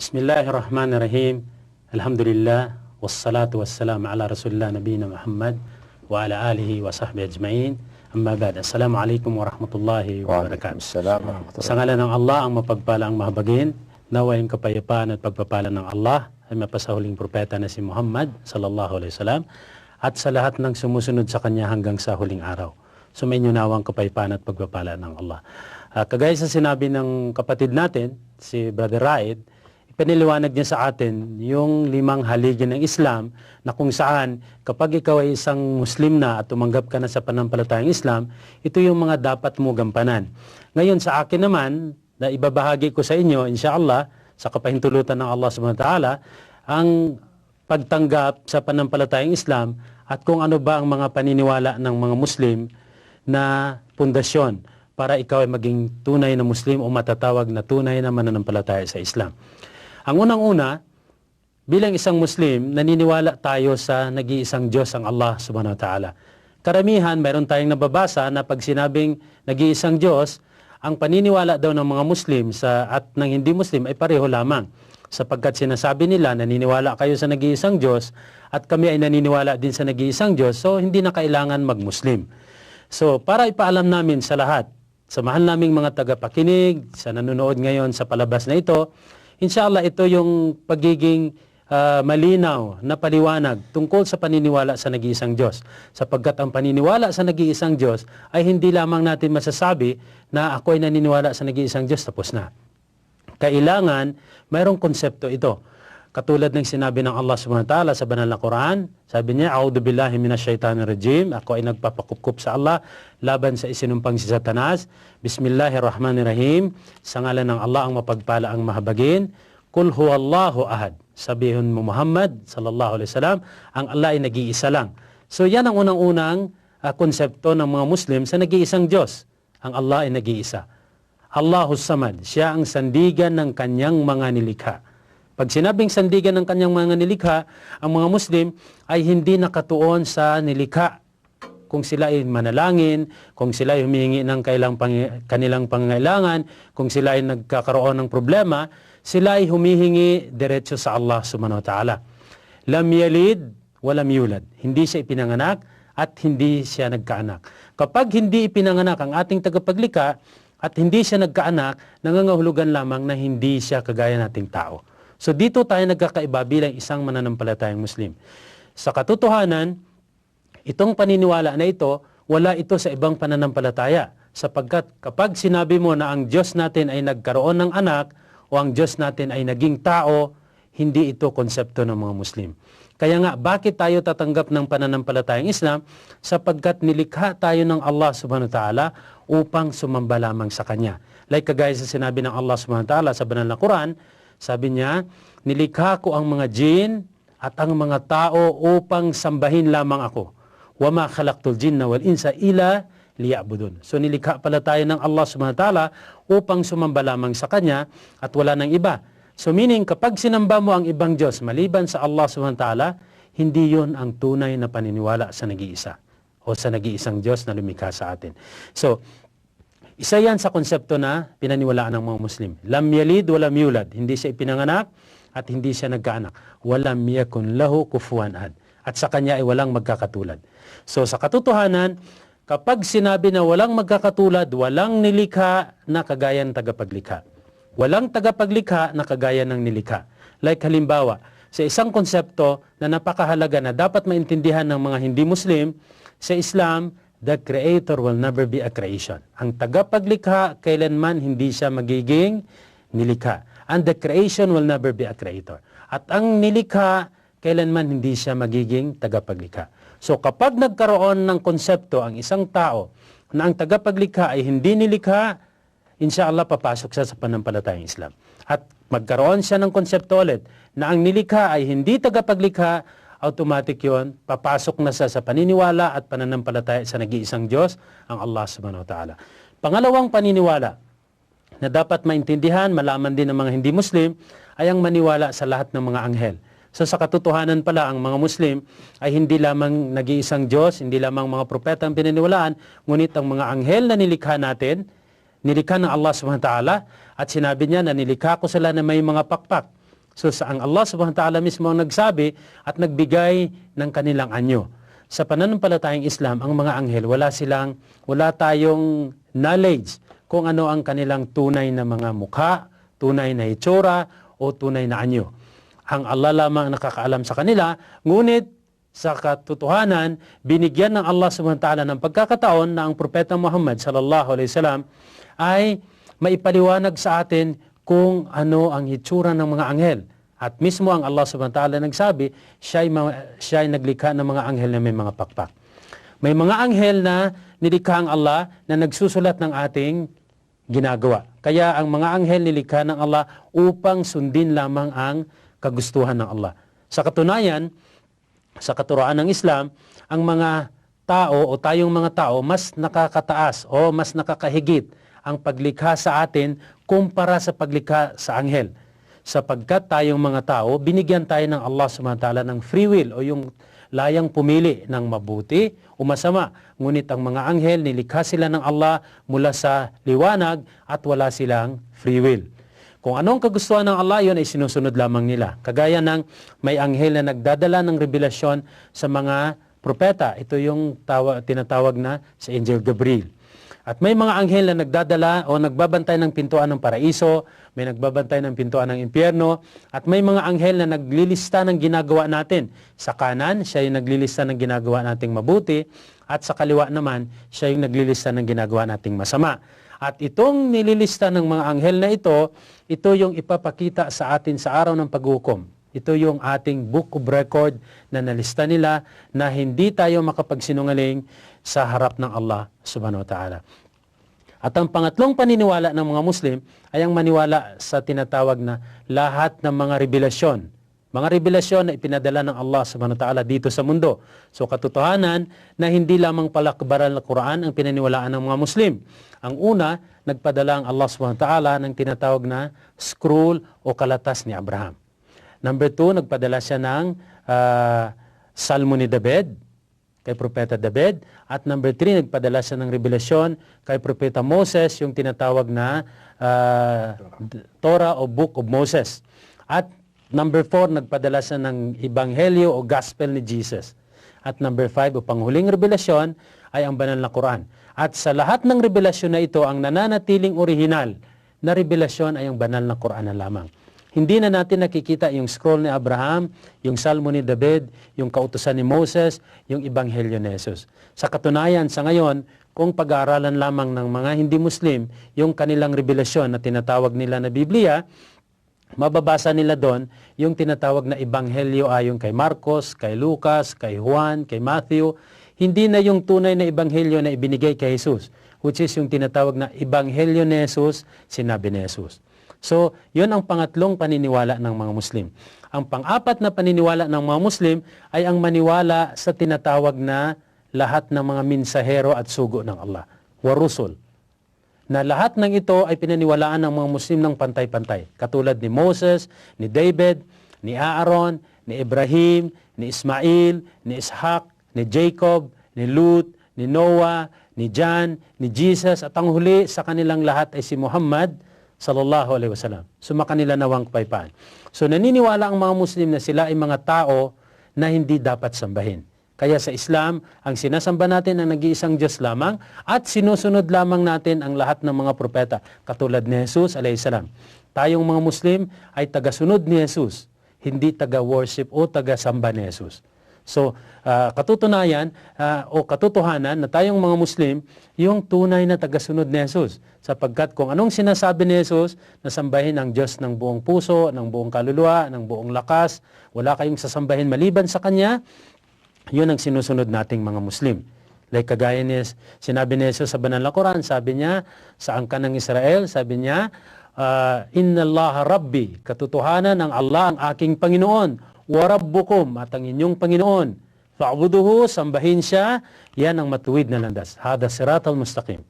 Bismillahirrahmanirrahim. Alhamdulillah. Wassalatu wassalam ala Rasulullah Nabina Muhammad wa ala alihi wa sahbihi ajma'in. Amma ba'd. Assalamualaikum warahmatullahi wabarakatuh. Waalaikumsalam warahmatullahi Sa ngalan ng Allah, ang mapagpala ang mahabagin, nawa yung kapayapaan at pagpapala ng Allah ay mapasahuling propeta na si Muhammad sallallahu alaihi wasallam at sa lahat ng sumusunod sa kanya hanggang sa huling araw. Sumainyo nawang kapayapaan at pagpapala ng Allah. Ah, kagaya sa sinabi ng kapatid natin, si Brother Raid, ipiniliwanag niya sa atin yung limang haligi ng Islam na kung saan kapag ikaw ay isang Muslim na at tumanggap ka na sa panampalatayang Islam, ito yung mga dapat mo gampanan. Ngayon sa akin naman, na ibabahagi ko sa inyo, inshallah, sa kapahintulutan ng Allah subhanahu ta'ala, ang pagtanggap sa panampalatayang Islam at kung ano ba ang mga paniniwala ng mga Muslim na pundasyon para ikaw ay maging tunay na Muslim o matatawag na tunay na mananampalataya sa Islam. Ang unang-una, bilang isang Muslim, naniniwala tayo sa nag-iisang Diyos ang Allah subhanahu wa ta'ala. Karamihan, mayroon tayong nababasa na pag sinabing nag-iisang Diyos, ang paniniwala daw ng mga Muslim sa, at ng hindi Muslim ay pareho lamang. Sapagkat sinasabi nila, naniniwala kayo sa nag-iisang Diyos at kami ay naniniwala din sa nag-iisang Diyos, so hindi na kailangan mag-Muslim. So, para ipaalam namin sa lahat, sa mahal naming mga tagapakinig, sa nanonood ngayon sa palabas na ito, inshallah ito yung pagiging ah, malinaw na paliwanag tungkol sa paniniwala sa nag-iisang Diyos. Sapagkat ang paniniwala sa nag-iisang Diyos ay hindi lamang natin masasabi na ako ay naniniwala sa nag-iisang Diyos, tapos na. Kailangan mayroong konsepto ito. Katulad ng sinabi ng Allah subhanahu wa ta'ala sa banal na Quran, sabi niya, A'udhu billahi minasyaitanir rajim, ako ay nagpapakupkup sa Allah laban sa isinumpang si Satanas. Bismillahirrahmanirrahim, sa ngalan ng Allah ang mapagpala ang mahabagin. Kul huwallahu ahad. Sabihin mo Muhammad sallallahu alaihi wasallam, ang Allah ay nag-iisa lang. So yan ang unang-unang ah, konsepto ng mga Muslim sa nag-iisang Diyos. Ang Allah ay nag-iisa. Allahus Samad, siya ang sandigan ng kanyang mga nilikha. Pag sinabing sandigan ng kanyang mga nilikha, ang mga Muslim ay hindi nakatuon sa nilikha. Kung sila ay manalangin, kung sila ay humihingi ng kailang pang, kanilang pangangailangan, kung sila ay nagkakaroon ng problema, sila ay humihingi diretso sa Allah subhanahu wa ta'ala. Lam yalid, walam yulad. Hindi siya ipinanganak at hindi siya nagkaanak. Kapag hindi ipinanganak ang ating tagapaglikha at hindi siya nagkaanak, nangangahulugan lamang na hindi siya kagaya nating tao. So dito tayo nagkakaiba bilang isang mananampalatayang Muslim. Sa katotohanan, itong paniniwala na ito, wala ito sa ibang pananampalataya. Sapagkat kapag sinabi mo na ang Diyos natin ay nagkaroon ng anak o ang Diyos natin ay naging tao, hindi ito konsepto ng mga Muslim. Kaya nga, bakit tayo tatanggap ng pananampalatayang Islam? Sapagkat nilikha tayo ng Allah subhanahu wa ta'ala upang sumamba lamang sa Kanya. Like kagaya sa sinabi ng Allah subhanahu wa ta'ala sa banal na Quran, sabi niya, nilikha ko ang mga jin at ang mga tao upang sambahin lamang ako. Wama khalaqtul jinna wal insa ila liya'budun. So nilikha pala tayo ng Allah subhanahu ta'ala upang sumamba lamang sa Kanya at wala ng iba. So meaning kapag sinamba mo ang ibang Diyos maliban sa Allah subhanahu ta'ala, hindi yon ang tunay na paniniwala sa nag-iisa o sa nag-iisang Diyos na lumikha sa atin. So, isa yan sa konsepto na pinaniwalaan ng mga Muslim. Lam yalid walam yulad. Hindi siya ipinanganak at hindi siya nagkaanak. Walam yakun lahu kufuwan ad. At sa kanya ay walang magkakatulad. So sa katotohanan, kapag sinabi na walang magkakatulad, walang nilikha na kagaya ng tagapaglikha. Walang tagapaglikha na kagaya ng nilikha. Like halimbawa, sa isang konsepto na napakahalaga na dapat maintindihan ng mga hindi Muslim, sa Islam, the Creator will never be a creation. Ang tagapaglikha, kailanman hindi siya magiging nilikha. And the creation will never be a creator. At ang nilikha, kailanman hindi siya magiging tagapaglikha. So kapag nagkaroon ng konsepto ang isang tao na ang tagapaglikha ay hindi nilikha, inshallah papasok siya sa panampalatayang Islam. At magkaroon siya ng konsepto ulit na ang nilikha ay hindi tagapaglikha, automatic yon papasok na siya sa paniniwala at pananampalataya sa nag-iisang Diyos, ang Allah subhanahu wa ta'ala. Pangalawang paniniwala na dapat maintindihan, malaman din ng mga hindi Muslim, ay ang maniwala sa lahat ng mga anghel. So sa katotohanan pala, ang mga Muslim ay hindi lamang nag-iisang Diyos, hindi lamang mga propeta ang pinaniwalaan, ngunit ang mga anghel na nilikha natin, nilikha ng Allah subhanahu wa ta'ala, at sinabi niya na nilikha ko sila na may mga pakpak. So sa ang Allah subhanahu wa ta'ala mismo ang nagsabi at nagbigay ng kanilang anyo. Sa pananampalatayang Islam, ang mga anghel, wala silang, wala tayong knowledge kung ano ang kanilang tunay na mga mukha, tunay na itsura, o tunay na anyo. Ang Allah lamang ang nakakaalam sa kanila, ngunit sa katotohanan, binigyan ng Allah subhanahu wa ta'ala ng pagkakataon na ang propeta Muhammad sallallahu alaihi wasallam ay maipaliwanag sa atin kung ano ang hitsura ng mga anghel. At mismo ang Allah subhanahu wa ta'ala nagsabi, siya ay, siya ay naglikha ng mga anghel na may mga pakpak. May mga anghel na nilikha ang Allah na nagsusulat ng ating ginagawa. Kaya ang mga anghel nilikha ng Allah upang sundin lamang ang kagustuhan ng Allah. Sa katunayan, sa katuroan ng Islam, ang mga tao o tayong mga tao mas nakakataas o mas nakakahigit ang paglikha sa atin kumpara sa paglikha sa anghel sapagkat tayong mga tao, binigyan tayo ng Allah subhanahu ng free will o yung layang pumili ng mabuti o masama. Ngunit ang mga anghel, nilikha sila ng Allah mula sa liwanag at wala silang free will. Kung anong kagustuhan ng Allah, yun ay sinusunod lamang nila. Kagaya ng may anghel na nagdadala ng revelasyon sa mga propeta. Ito yung tawa, tinatawag na sa Angel Gabriel. At may mga anghel na nagdadala o nagbabantay ng pintuan ng paraiso, may nagbabantay ng pintuan ng impyerno, at may mga anghel na naglilista ng ginagawa natin. Sa kanan, siya yung naglilista ng ginagawa nating mabuti, at sa kaliwa naman, siya yung naglilista ng ginagawa nating masama. At itong nililista ng mga anghel na ito, ito yung ipapakita sa atin sa araw ng paghukom. Ito yung ating book of record na nalista nila na hindi tayo makapagsinungaling sa harap ng Allah subhanahu wa ta'ala. At ang pangatlong paniniwala ng mga Muslim ay ang maniwala sa tinatawag na lahat ng mga revelasyon. Mga revelasyon na ipinadala ng Allah subhanahu wa ta'ala dito sa mundo. So katotohanan na hindi lamang palakbaran ng Quran ang pinaniwalaan ng mga Muslim. Ang una, nagpadala ang Allah subhanahu wa ta'ala ng tinatawag na scroll o kalatas ni Abraham. Number two, nagpadala siya ng uh, Salmo ni David kay Propeta David. At number three, nagpadala siya ng revelasyon kay Propeta Moses, yung tinatawag na uh, Torah o Book of Moses. At number four, nagpadala siya ng Ebanghelyo o Gospel ni Jesus. At number five, o panghuling revelasyon ay ang banal na Quran. At sa lahat ng revelasyon na ito, ang nananatiling original na revelasyon ay ang banal na Quran na lamang. Hindi na natin nakikita yung scroll ni Abraham, yung Salmo ni David, yung kautusan ni Moses, yung Ebanghelyo ni Jesus. Sa katunayan, sa ngayon, kung pag-aaralan lamang ng mga hindi Muslim, yung kanilang revelasyon na tinatawag nila na Biblia, mababasa nila doon yung tinatawag na Ebanghelyo ayon kay Marcos, kay Lucas, kay Juan, kay Matthew. Hindi na yung tunay na Ebanghelyo na ibinigay kay Jesus, which is yung tinatawag na Ebanghelyo ni Jesus, sinabi ni Jesus. So, yun ang pangatlong paniniwala ng mga Muslim. Ang pang-apat na paniniwala ng mga Muslim ay ang maniwala sa tinatawag na lahat ng mga minsahero at sugo ng Allah. Warusul. Na lahat ng ito ay pinaniwalaan ng mga Muslim ng pantay-pantay. Katulad ni Moses, ni David, ni Aaron, ni Ibrahim, ni Ismail, ni Ishaq, ni Jacob, ni Lut, ni Noah, ni John, ni Jesus, at ang huli sa kanilang lahat ay si Muhammad, sallallahu alaihi wasallam. Sumaka nila nawang kapaypaan. So naniniwala ang mga Muslim na sila ay mga tao na hindi dapat sambahin. Kaya sa Islam, ang sinasamba natin ang nag-iisang Diyos lamang at sinusunod lamang natin ang lahat ng mga propeta katulad ni Jesus alayhisalam. Tayong mga Muslim ay tagasunod ni Jesus, hindi taga-worship o taga-samba ni Jesus. So, uh, katutunayan uh, o katotohanan na tayong mga Muslim, yung tunay na tagasunod ni Jesus. Sapagkat kung anong sinasabi ni Jesus, na sambahin ang Diyos ng buong puso, ng buong kaluluwa, ng buong lakas, wala kayong sasambahin maliban sa Kanya, yun ang sinusunod nating mga Muslim. Like kagaya ni sinabi ni Jesus sa banal na Quran, sabi niya, sa angka ng Israel, sabi niya, uh, Inna Allah Rabbi, katotohanan ng Allah ang aking Panginoon warabbukum at ang inyong Panginoon. Fa'buduhu, sambahin siya, yan ang matuwid na landas. Hada sirat al-mustaqim.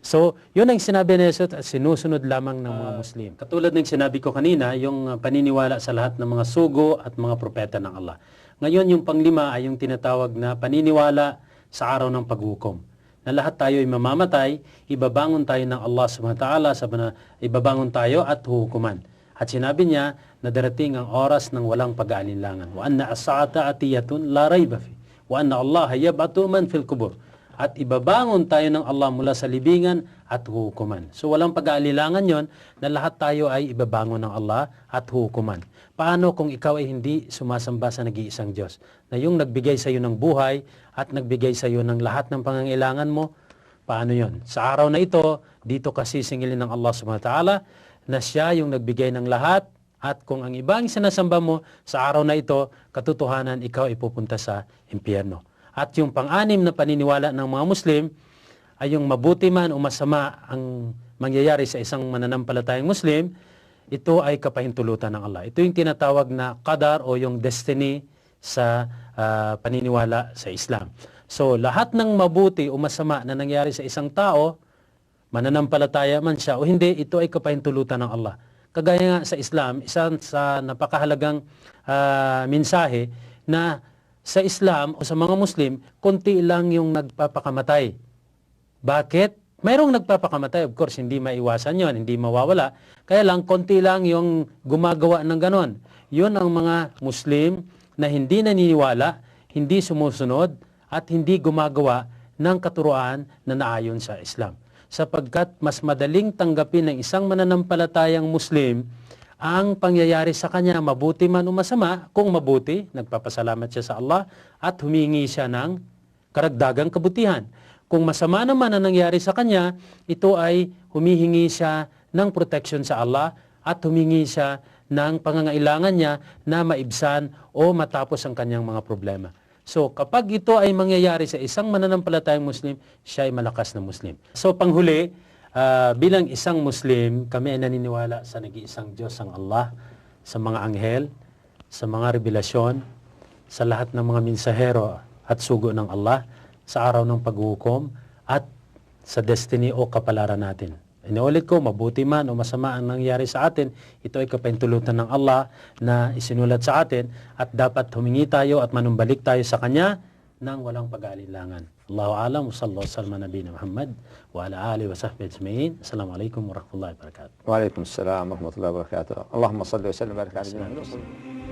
So, yun ang sinabi ni Jesus at sinusunod lamang ng mga Muslim. Katulad ng sinabi ko kanina, yung uh, paniniwala sa lahat ng mga sugo at mga propeta ng Allah. Ngayon, yung panglima ay yung tinatawag na paniniwala sa araw ng paghukom. Na lahat tayo ay mamamatay, ibabangon tayo ng Allah subhanahu wa ta'ala, ibabangon tayo at huhukuman. At sinabi niya na darating ang oras ng walang pag-aalinlangan. Wa anna as-sa'ata atiyatun la rayba fi. Wa anna Allah yab'atu man fil kubur. At ibabangon tayo ng Allah mula sa libingan at hukuman. So walang pag-aalilangan yon na lahat tayo ay ibabangon ng Allah at hukuman. Paano kung ikaw ay hindi sumasamba sa nag-iisang Diyos? Na yung nagbigay sa iyo ng buhay at nagbigay sa iyo ng lahat ng pangangailangan mo, paano yon? Sa araw na ito, dito kasi singilin ng Allah subhanahu wa ta'ala na siya yung nagbigay ng lahat at kung ang ibang sinasamba mo sa araw na ito, katotohanan ikaw ay pupunta sa impyerno. At yung pang-anim na paniniwala ng mga Muslim ay yung mabuti man o masama ang mangyayari sa isang mananampalatayang Muslim, ito ay kapahintulutan ng Allah. Ito yung tinatawag na qadar o yung destiny sa ah, paniniwala sa Islam. So lahat ng mabuti o masama na nangyari sa isang tao, mananampalataya man siya o hindi, ito ay kapahintulutan ng Allah. Kagaya nga sa Islam, isa sa napakahalagang ah, mensahe na sa Islam o sa mga Muslim, konti lang yung nagpapakamatay. Bakit? Mayroong nagpapakamatay. Of course, hindi maiwasan yon, hindi mawawala. Kaya lang, konti lang yung gumagawa ng ganon. Yun ang mga Muslim na hindi naniniwala, hindi sumusunod, at hindi gumagawa ng katuruan na naayon sa Islam. Sapagkat mas madaling tanggapin ng isang mananampalatayang Muslim ang pangyayari sa kanya, mabuti man o masama, kung mabuti, nagpapasalamat siya sa Allah at humingi siya ng karagdagang kabutihan. Kung masama naman ang nangyari sa kanya, ito ay humihingi siya ng protection sa Allah at humingi siya ng pangangailangan niya na maibsan o matapos ang kanyang mga problema. So kapag ito ay mangyayari sa isang mananampalatayang Muslim, siya ay malakas na Muslim. So panghuli, ah, bilang isang Muslim, kami ay naniniwala sa nag-iisang Diyos ang Allah, sa mga anghel, sa mga revelasyon, sa lahat ng mga mensahero at sugo ng Allah, sa araw ng paghukom, at sa destiny o kapalaran natin. Inuulit ko, mabuti man o masama ang nangyari sa atin, ito ay kapintulutan ng Allah na isinulat sa atin at dapat humingi tayo at manumbalik tayo sa Kanya ng walang pag-aalinlangan. Allahu alam, sallallahu alaihi wasallam nabiyina Muhammad wa ala alihi wa sahbihi ajma'in. Assalamu alaikum wa rahmatullahi wa barakatuh. Wa alaikum assalam wa rahmatullahi wa barakatuh. Allahumma salli wa sallim wa barik ala